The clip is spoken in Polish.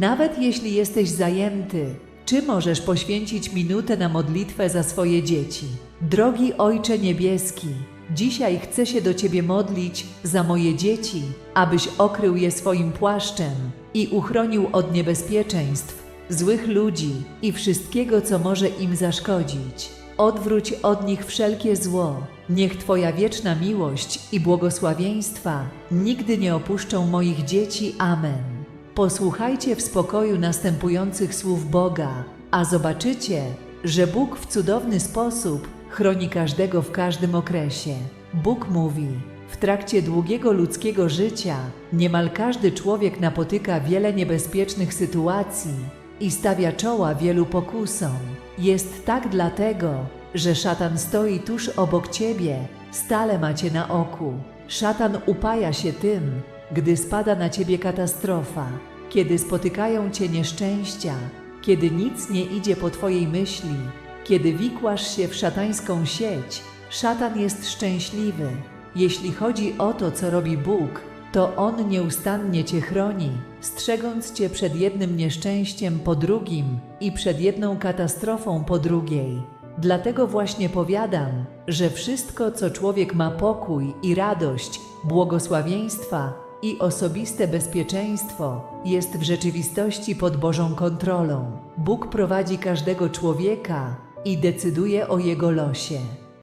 Nawet jeśli jesteś zajęty, czy możesz poświęcić minutę na modlitwę za swoje dzieci? Drogi Ojcze Niebieski, dzisiaj chcę się do Ciebie modlić za moje dzieci, abyś okrył je swoim płaszczem i uchronił od niebezpieczeństw, złych ludzi i wszystkiego, co może im zaszkodzić. Odwróć od nich wszelkie zło. Niech Twoja wieczna miłość i błogosławieństwa nigdy nie opuszczą moich dzieci. Amen. Posłuchajcie w spokoju następujących słów Boga, a zobaczycie, że Bóg w cudowny sposób chroni każdego w każdym okresie. Bóg mówi: W trakcie długiego ludzkiego życia niemal każdy człowiek napotyka wiele niebezpiecznych sytuacji i stawia czoła wielu pokusom. Jest tak dlatego, że szatan stoi tuż obok ciebie, stale macie na oku. Szatan upaja się tym, gdy spada na ciebie katastrofa, kiedy spotykają cię nieszczęścia, kiedy nic nie idzie po twojej myśli, kiedy wikłasz się w szatańską sieć. Szatan jest szczęśliwy. Jeśli chodzi o to, co robi Bóg, to On nieustannie Cię chroni, strzegąc Cię przed jednym nieszczęściem po drugim i przed jedną katastrofą po drugiej. Dlatego właśnie powiadam, że wszystko, co człowiek ma pokój i radość, błogosławieństwa i osobiste bezpieczeństwo, jest w rzeczywistości pod Bożą kontrolą. Bóg prowadzi każdego człowieka i decyduje o jego losie.